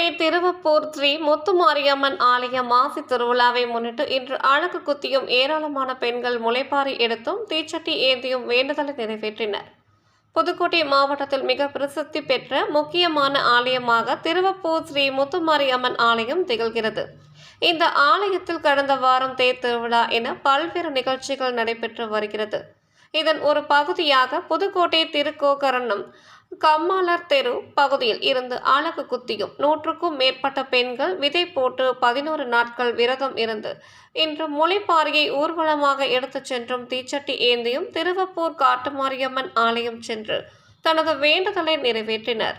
புதுக்கோட்டை திருவப்பூர் ஸ்ரீ முத்துமாரியம்மன் ஆலய மாசி திருவிழாவை முன்னிட்டு இன்று அழகு குத்தியும் ஏராளமான பெண்கள் முளைப்பாறை எடுத்தும் தீச்சட்டி ஏந்தியும் வேண்டுதலை நிறைவேற்றினர். புதுக்கோட்டை மாவட்டத்தில் மிக பிரசித்தி பெற்ற முக்கியமான ஆலயமாக திருவப்பூர் ஸ்ரீ முத்துமாரியம்மன் ஆலயம் திகழ்கிறது. இந்த ஆலயத்தில் கடந்த வாரம் தேர் திருவிழா என பல்வேறு நிகழ்ச்சிகள் நடைபெற்று வருகிறது. இதன் ஒரு பகுதியாக புதுக்கோட்டை திருக்கோகரணம் கம்மாளர் தெரு பகுதியில் இருந்து அழகு குத்தியும் நூற்றுக்கும் மேற்பட்ட பெண்கள் விதை போட்டு பதினோரு நாட்கள் விரதம் இருந்து இன்று முளைப்பாரியை ஊர்வலமாக எடுத்துச் சென்றும் தீச்சட்டி ஏந்தியும் திருவப்பூர் காட்டுமாரியம்மன் ஆலயம் சென்று தனது வேண்டுதலை நிறைவேற்றினர்.